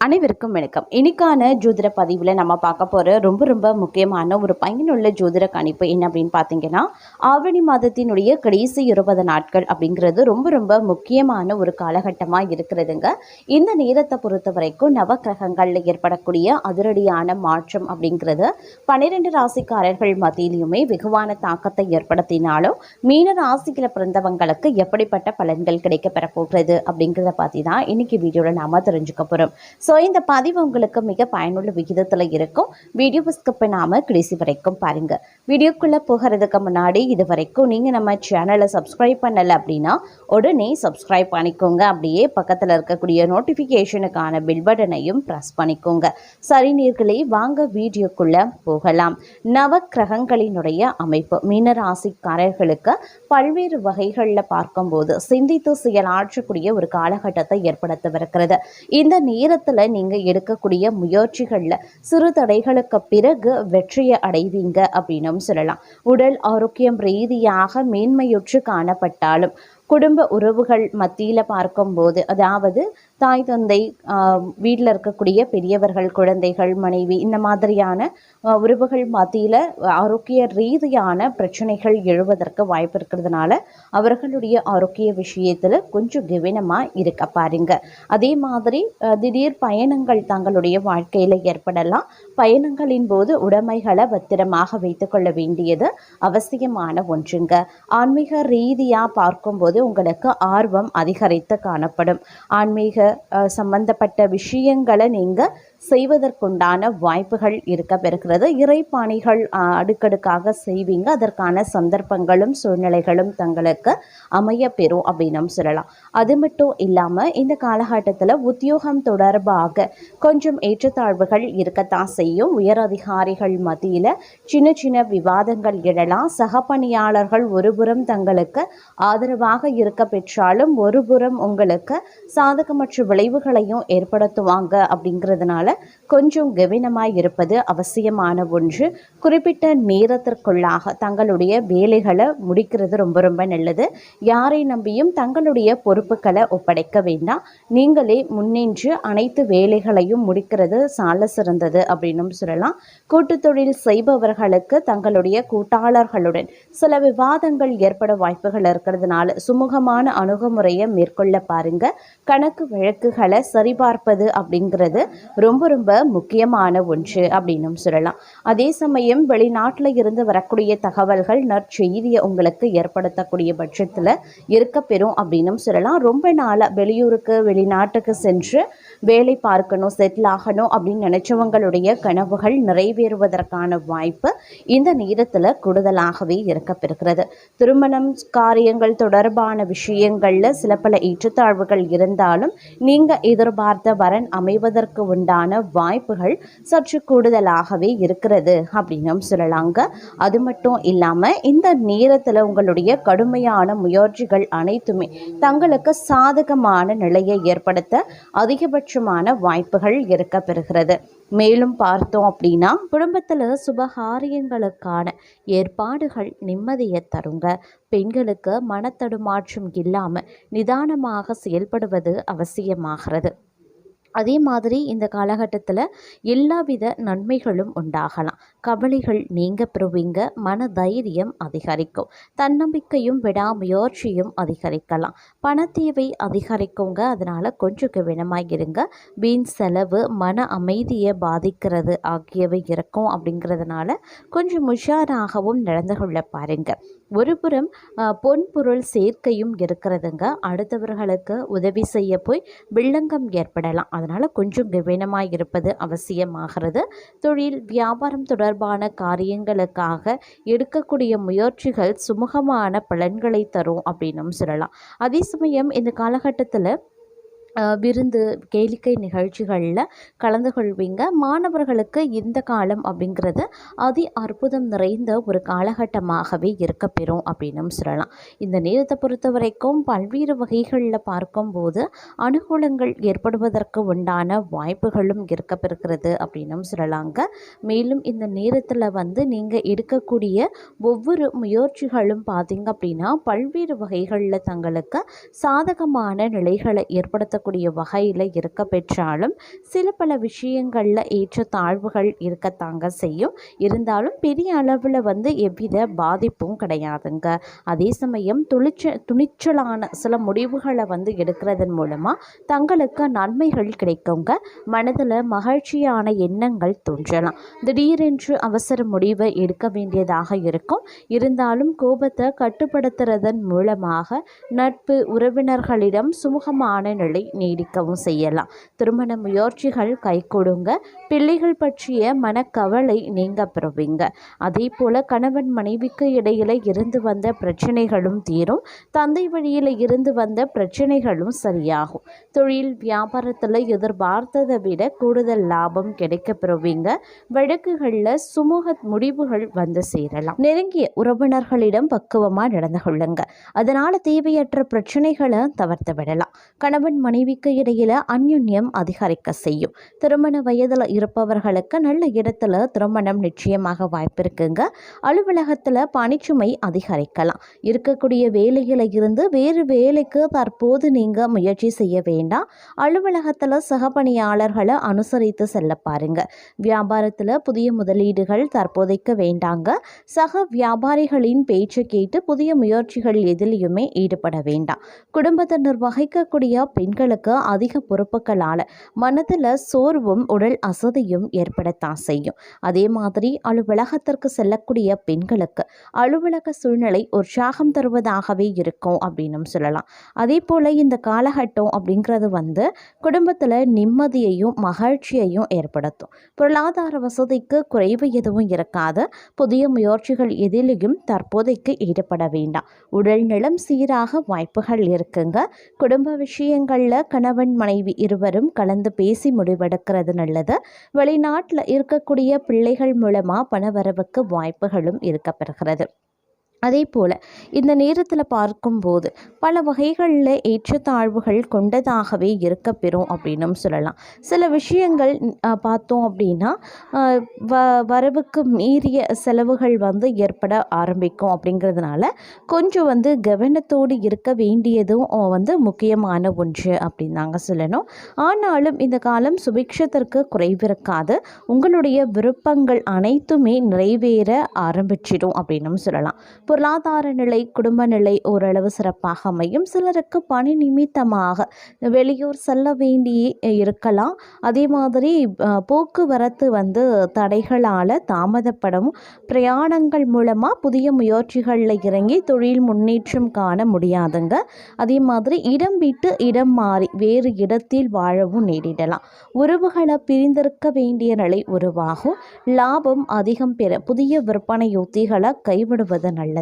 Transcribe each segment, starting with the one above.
அனைவருக்கும் வணக்கம். இன்னைக்கான ஜோதிட பதிவில் நம்ம பார்க்க போகிற ரொம்ப ரொம்ப முக்கியமான ஒரு பயனுள்ள ஜோதிட கணிப்பு என்ன அப்படின்னு பார்த்தீங்கன்னா ஆவணி மாதத்தினுடைய கடைசி இருபது நாட்கள் அப்படிங்கிறது ரொம்ப ரொம்ப முக்கியமான ஒரு காலகட்டமாக இருக்கிறதுங்க. இந்த நேரத்தை பொறுத்த வரைக்கும் நவக்கிரகங்களில் ஏற்படக்கூடிய அதிரடியான மாற்றம் அப்படிங்கிறது பன்னிரெண்டு ராசிக்காரர்கள் மத்தியிலையுமே வெகுவான தாக்கத்தை ஏற்படுத்தினாலும் மீன ராசியில் பிறந்தவங்களுக்கு எப்படிப்பட்ட பலன்கள் கிடைக்க பெறப்போகிறது அப்படிங்கிறத பற்றி தான் இன்னைக்கு வீடியோவில் நாம தெரிஞ்சுக்க போகிறோம் ஸோ இந்த பதிவு உங்களுக்கு மிக பயனுள்ள விகிதத்தில் இருக்கும். வீடியோவை ஸ்கிப் பண்ணாமல் கடைசி வரைக்கும் பாருங்கள் வீடியோக்குள்ளே போகிறதுக்கு முன்னாடி இது வரைக்கும் நீங்கள் நம்ம சேனலை சப்ஸ்கிரைப் பண்ணலை அப்படின்னா உடனே சப்ஸ்கிரைப் பண்ணிக்கோங்க. அப்படியே பக்கத்தில் இருக்கக்கூடிய நோட்டிஃபிகேஷனுக்கான பில் பட்டனையும் ப்ரெஸ் பண்ணிக்கோங்க. சரி நீர்களே வாங்க வீடியோக்குள்ளே போகலாம். நவ கிரகங்களினுடைய அமைப்பு. மீனராசிக்காரர்களுக்கு பல்வேறு வகைகளில் பார்க்கும்போது சிந்தித்து செயலாற்றக்கூடிய ஒரு காலகட்டத்தை ஏற்படுத்தவிருக்கிறது. இந்த நேரத்தில் நீங்கள் எடுக்கக்கூடிய முயற்சிகளில் சிறு தடைகளுக்கு பிறகு வெற்றியை அடைவீங்க அப்படின்னும் சொல்லலாம். உடல் ஆரோக்கியம் ரீதியாக மேன்மையுற்று காணப்பட்டாலும் குடும்ப உறவுகள் மத்தியில் பார்க்கும்போது அதாவது தாய் தந்தை வீட்டில் இருக்கக்கூடிய பெரியவர்கள் குழந்தைகள் மனைவி இந்த மாதிரியான உறவுகள் மத்தியில் ஆரோக்கிய ரீதியான பிரச்சனைகள் எழுவதற்கு வாய்ப்பு இருக்கிறதுனால அவர்களுடைய ஆரோக்கிய விஷயத்தில் கொஞ்சம் கவனமாக இருக்க பாருங்க. அதே மாதிரி திடீர் பயணங்கள் தங்களுடைய வாழ்க்கையில் ஏற்படலாம். பயணங்களின் போது உடைமைகளை பத்திரமாக வைத்துக்கொள்ள வேண்டியது அவசியமான ஒன்றுங்க. ஆன்மீக ரீதியாக பார்க்கும்போது உங்களுக்கு ஆர்வம் அதிகரித்து காணப்படும். ஆன்மீக சம்மந்தப்பட்ட சம்பந்தப்பட்ட விஷயங்களை நீங்கள் செய்வதற்குண்டான வாய்ப்புகள் இருக்க பெறுகிறது. இறைப்பாணிகள் அடுக்கடுக்காக செய்வீங்க. அதற்கான சந்தர்ப்பங்களும் சூழ்நிலைகளும் தங்களுக்கு அமைய பெறும் அப்படின்னு சொல்லலாம். அது மட்டும் இல்லாமல் இந்த காலகட்டத்தில் உத்தியோகம் தொடர்பாக கொஞ்சம் ஏற்றத்தாழ்வுகள் இருக்கத்தான் செய்யும். உயர் அதிகாரிகள் மத்தியில் சின்ன சின்ன விவாதங்கள் எழலாம். சக பணியாளர்கள் ஒருபுறம் தங்களுக்கு ஆதரவாக இருக்க பெற்றாலும் ஒருபுறம் உங்களுக்கு சாதகமற்ற விளைவுகளையும் ஏற்படுத்துவாங்க அப்படிங்கிறதுனால கொஞ்சம் கவனமாய் இருப்பது அவசியமான ஒன்று. குறிப்பிட்ட நேரத்திற்குள்ளாக தங்களுடைய வேலைகளை முடிக்கிறது ரொம்ப ரொம்ப நல்லது. யாரை நம்பியும் தங்களுடைய பொறுப்புகளை ஒப்படைக்க வேண்டாம். நீங்களே முன்னின்று அனைத்து வேலைகளையும் முடிக்கிறது சால சிறந்தது அப்படின்னு சொல்லலாம். கூட்டுத் தொழில் செய்பவர்களுக்கு தங்களுடைய கூட்டாளர்களுடன் சில விவாதங்கள் ஏற்பட வாய்ப்புகள் இருக்கிறதுனால சுமூகமான அணுகுமுறையை மேற்கொள்ள பாருங்க. கணக்கு வழக்குகளை சரிபார்ப்பது அப்படிங்கிறது ரொம்ப ரொம்ப ரொம்ப முக்கியமான ஒன்று அப்படின்னும் சொல்லலாம். அதே சமயம் வெளிநாட்டில் இருந்து வரக்கூடிய தகவல்கள் நற்செய்தியை உங்களுக்கு ஏற்படுத்தக்கூடிய பட்சத்தில் இருக்க பெறும் அப்படின்னும் சொல்லலாம். ரொம்ப நாளாக வெளியூருக்கு வெளிநாட்டுக்கு சென்று வேலை பார்க்கணும் செட்டில் ஆகணும் அப்படின்னு நினைச்சவங்களுடைய கனவுகள் நிறைவேறுவதற்கான வாய்ப்பு இந்த நேரத்தில் கூடுதலாகவே இருக்கப்பெறுகிறது. திருமணம் காரியங்கள் தொடர்பான விஷயங்களில் சில பல ஏற்றத்தாழ்வுகள் இருந்தாலும் நீங்கள் எதிர்பார்த்த வரன் அமைவதற்கு உண்டான வாய்ப்புகள் சற்று கூடுதலாகவே இருக்கிறது அப்படின்னும் சொல்லலாங்க. அது மட்டும் இல்லாமல் இந்த நேரத்தில் உங்களுடைய கடுமையான முயற்சிகள் அனைத்துமே தங்களுக்கு சாதகமான நிலையை ஏற்படுத்த அதிகபட்ச அதிகபட்சமான வாய்ப்புகள் இருக்க பெறுகிறது மேலும் பார்த்தோம் அப்படின்னா குடும்பத்தில் சுபகாரியங்களுக்கான ஏற்பாடுகள் நிம்மதியை தருங்க. பெண்களுக்கு மனத்தடுமாற்றம் இல்லாமல் நிதானமாக செயல்படுவது அவசியமாகிறது. அதே மாதிரி இந்த காலகட்டத்தில் எல்லாவித நன்மைகளும் உண்டாகலாம். கவலைகள் நீங்க பெறுவீங்க மன தைரியம் அதிகரிக்கும் தன்னம்பிக்கையும் விடாமுயற்சியும் அதிகரிக்கலாம். பணத்தேவை அதிகரிக்குங்க அதனால் கொஞ்சம் கவனமாக இருங்க. வீண் செலவு மன அமைதியை பாதிக்கிறது ஆகியவை இருக்கும் அப்படிங்கிறதுனால கொஞ்சம் உஷாராகவும் நடந்து கொள்ள பாருங்க. ஒருபுறம் பொன் பொருள் சேர்க்கையும் இருக்கிறதுங்க. அடுத்தவர்களுக்கு உதவி செய்ய போய் வில்லங்கம் ஏற்படலாம். அதனால் கொஞ்சம் கவனமாக இருப்பது அவசியமாகிறது. தொழில் வியாபாரம் தொடர்பான காரியங்களுக்காக எடுக்கக்கூடிய முயற்சிகள் சுமூகமான பலன்களை தரும் அப்படின்னும் சொல்லலாம். அதே சமயம் இந்த காலகட்டத்தில் விருந்து கேளிக்கை நிகழ்ச்சிகளில் கலந்து கொள்வீங்க. மாணவர்களுக்கு இந்த காலம் அப்படிங்கிறது அதி அற்புதம் நிறைந்த ஒரு காலகட்டமாகவே இருக்கப்பெறும் அப்படின்னும் சொல்லலாம். இந்த நேரத்தை பொறுத்த வரைக்கும் பல்வேறு வகைகளில் பார்க்கும்போது அனுகூலங்கள் ஏற்படுவதற்கு உண்டான வாய்ப்புகளும் இருக்கப்பெறுகிறது அப்படின்னும் சொல்லலாங்க. மேலும் இந்த நேரத்தில் வந்து நீங்கள் எடுக்கக்கூடிய ஒவ்வொரு முயற்சிகளும் பார்த்தீங்க அப்படின்னா பல்வேறு வகைகளில் தங்களுக்கு சாதகமான நிலைகளை ஏற்படுத்த இருக்கக்கூடிய வகையில் இருக்க பெற்றாலும் சில பல விஷயங்களில் ஏற்ற தாழ்வுகள் இருக்கத்தாங்க செய்யும். இருந்தாலும் பெரிய அளவில் வந்து எவ்வித பாதிப்பும் கிடையாதுங்க. அதே சமயம் துணிச்ச துணிச்சலான சில முடிவுகளை வந்து எடுக்கிறதன் மூலமாக தங்களுக்கு நன்மைகள் கிடைக்குங்க. மனதில் மகிழ்ச்சியான எண்ணங்கள் தோன்றலாம். திடீரென்று அவசர முடிவை எடுக்க வேண்டியதாக இருக்கும். இருந்தாலும் கோபத்தை கட்டுப்படுத்துறதன் மூலமாக நட்பு உறவினர்களிடம் சுமூகமான நிலை நீடிக்கவும் செய்யலாம். திருமண முயற்சிகள் கைகூடுங்க பிள்ளைகள் பற்றிய மனக்கவலை நீங்க பெறுவீங்க. அதே போல கணவன் மனைவிக்கு இடையில இருந்து வந்த பிரச்சனைகளும் தீரும். தந்தை வழியில் இருந்து வந்த பிரச்சனைகளும் சரியாகும். தொழில் வியாபாரத்தில் எதிர்பார்த்ததை விட கூடுதல் லாபம் கிடைக்க பெறுவீங்க. வழக்குகளில் சுமூக முடிவுகள் வந்து சேரலாம். நெருங்கிய உறவினர்களிடம் பக்குவமாக நடந்து கொள்ளுங்க. அதனால தேவையற்ற பிரச்சனைகளை தவிர்த்து விடலாம். கணவன் மனைவிக்கு இடையில அந்யுன்யம் அதிகரிக்க செய்யும். திருமண வயதில் இருப்பவர்களுக்கு நல்ல இடத்துல திருமணம் நிச்சயமாக வாய்ப்பு இருக்குங்க. அலுவலகத்தில் பணிச்சுமை அதிகரிக்கலாம். இருக்கக்கூடிய வேலையில இருந்து வேறு வேலைக்கு தற்போது நீங்கள் முயற்சி செய்ய வேண்டாம். அலுவலகத்தில் சக பணியாளர்களை அனுசரித்து செல்ல பாருங்க. வியாபாரத்தில் புதிய முதலீடுகள் தற்போதைக்கு வேண்டாங்க. சக வியாபாரிகளின் பேச்சு கேட்டு புதிய முயற்சிகள் எதிலையுமே ஈடுபட வேண்டாம். குடும்பத்தை நிர்வகிக்கக்கூடிய பெண்களுக்கு அதிக பொறுப்புகளால் மனதில் சோர்வும் உடல் அசதியும் ஏற்படத்தான் செய்யும். அதே மாதிரி அலுவலகத்திற்கு செல்லக்கூடிய பெண்களுக்கு அலுவலக சூழ்நிலை உற்சாகம் தருவதாகவே இருக்கும் அப்படின்னு சொல்லலாம். அதே போல் இந்த காலகட்டம் அப்படிங்கிறது வந்து குடும்பத்தில் நிம்மதியையும் மகிழ்ச்சியையும் ஏற்படுத்தும். பொருளாதார வசதிக்கு குறைவு எதுவும் இருக்காது. புதிய முயற்சிகள் எதிலையும் தற்போதைக்கு ஈடுபட வேண்டாம். உடல் நலம் சீராக வாய்ப்புகள் இருக்குங்க. குடும்ப விஷயங்களில் கணவன் மனைவி இருவரும் கலந்து பேசி முடிவெடுக்கிறது நல்லது. வெளிநாட்டில் இருக்கக்கூடிய பிள்ளைகள் மூலமாக பணவரவுக்கு வாய்ப்புகளும் இருக்கப்பெறுகிறது. அதே போல் இந்த நேரத்தில் பார்க்கும்போது பல வகைகளில் ஏற்றத்தாழ்வுகள் கொண்டதாகவே இருக்க பெறும் அப்படின்னும் சொல்லலாம். சில விஷயங்கள் பார்த்தோம் அப்படின்னா வ வரவுக்கு மீறிய செலவுகள் வந்து ஏற்பட ஆரம்பிக்கும் அப்படிங்கிறதுனால கொஞ்சம் வந்து கவனத்தோடு இருக்க வேண்டியதும் வந்து முக்கியமான ஒன்று அப்படின்னு நாங்கள் சொல்லணும். ஆனாலும் இந்த காலம் சுபிக்ஷத்திற்கு குறைவிருக்காது. உங்களுடைய விருப்பங்கள் அனைத்துமே நிறைவேற ஆரம்பிச்சிடும் அப்படின்னும் சொல்லலாம். பொருளாதார நிலை குடும்ப நிலை ஓரளவு சிறப்பாக அமையும். சிலருக்கு பணி நிமித்தமாக வெளியூர் செல்ல வேண்டி இருக்கலாம். அதே மாதிரி போக்குவரத்து வந்து தடைகளால் தாமதப்படும் பிரயாணங்கள் மூலமாக புதிய முயற்சிகளில் இறங்கி தொழில் முன்னேற்றம் காண முடியாதுங்க. அதே மாதிரி இடம் விட்டு இடம் மாறி வேறு இடத்தில் வாழவும் நேரிடலாம். உறவுகளை பிரிந்திருக்க வேண்டிய நிலை உருவாகும். லாபம் அதிகம் பெற புதிய விற்பனை யுத்திகளை கைவிடுவது நல்லது.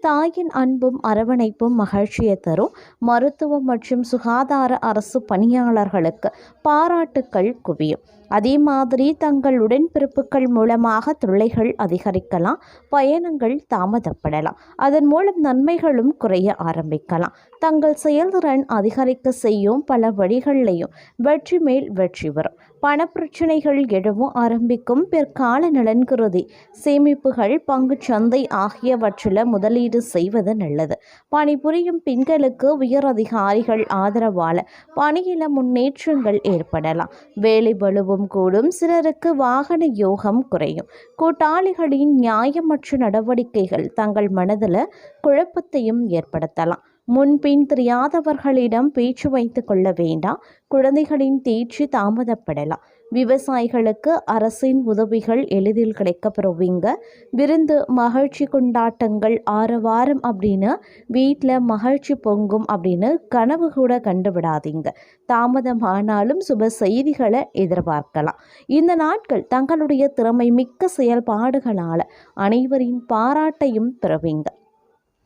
தாயின் அன்பும் அரவணைப்பும் மகிழ்ச்சியை தரும். மருத்துவம் மற்றும் சுகாதார அரசு பணியாளர்களுக்கு பாராட்டுக்கள் குவியும். அதே மாதிரி தங்கள் உடன்பிறப்புகள் மூலமாக தொல்லைகள் அதிகரிக்கலாம். பயணங்கள் தாமதப்படலாம். அதன் மூலம் நன்மைகளும் குறைய ஆரம்பிக்கலாம். தங்கள் செயல்திறன் அதிகரிக்க செய்யும் பல வழிகளிலையும் வெற்றி மேல் வெற்றி வரும். பணப்பிரச்சனைகள் எழவும் ஆரம்பிக்கும் பிற்கால நலன் கருதி சேமிப்புகள் பங்கு சந்தை ஆகியவற்றில் முதலீடு செய்வது நல்லது. பணிபுரியும் பெண்களுக்கு உயர் அதிகாரிகள் ஆதரவால் பணியில முன்னேற்றங்கள் ஏற்படலாம். வேலை வலுவும் கூடும் சிலருக்கு வாகன யோகம் குறையும். கூட்டாளிகளின் நியாயமற்ற நடவடிக்கைகள் தங்கள் மனதில் குழப்பத்தையும் ஏற்படுத்தலாம். முன்பின் தெரியாதவர்களிடம் பேச்சு வைத்து கொள்ள வேண்டாம். குழந்தைகளின் தேர்ச்சி தாமதப்படலாம். விவசாயிகளுக்கு அரசின் உதவிகள் எளிதில் கிடைக்கப்பெறுவீங்க. விருந்து மகிழ்ச்சி கொண்டாட்டங்கள் ஆரவாரம் அப்படின்னு வீட்டில் மகிழ்ச்சி பொங்கும் அப்படின்னு கனவு கூட கண்டுவிடாதீங்க. தாமதமானாலும் சுப செய்திகளை எதிர்பார்க்கலாம். இந்த நாட்கள் தங்களுடைய திறமை மிக்க செயல்பாடுகளால் அனைவரின் பாராட்டையும் பெறுவீங்க.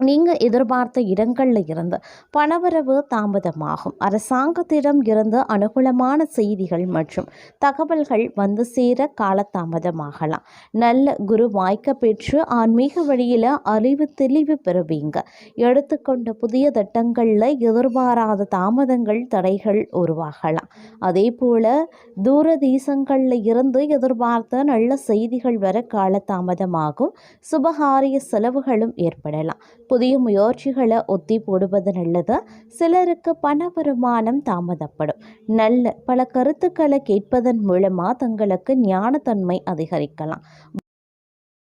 நீங்கள் எதிர்பார்த்த இடங்களில் இருந்து பணவரவு தாமதமாகும். அரசாங்கத்திடம் இருந்து அனுகூலமான செய்திகள் மற்றும் தகவல்கள் வந்து சேர காலதாமதமாகலாம். நல்ல குரு வாய்க்க பெற்று ஆன்மீக வழியில் அறிவு தெளிவு பெறுவீங்க. எடுத்துக்கொண்ட புதிய திட்டங்களில் எதிர்பாராத தாமதங்கள் தடைகள் உருவாகலாம். அதே போல் தூர தேசங்களில் இருந்து எதிர்பார்த்த நல்ல செய்திகள் வர காலதாமதமாகும். சுபகாரிய செலவுகளும் ஏற்படலாம். புதிய முயற்சிகளை ஒத்தி போடுவது நல்லது. சிலருக்கு பண வருமானம் தாமதப்படும். நல்ல பல கருத்துக்களை கேட்பதன் மூலமாக தங்களுக்கு ஞானத்தன்மை அதிகரிக்கலாம்.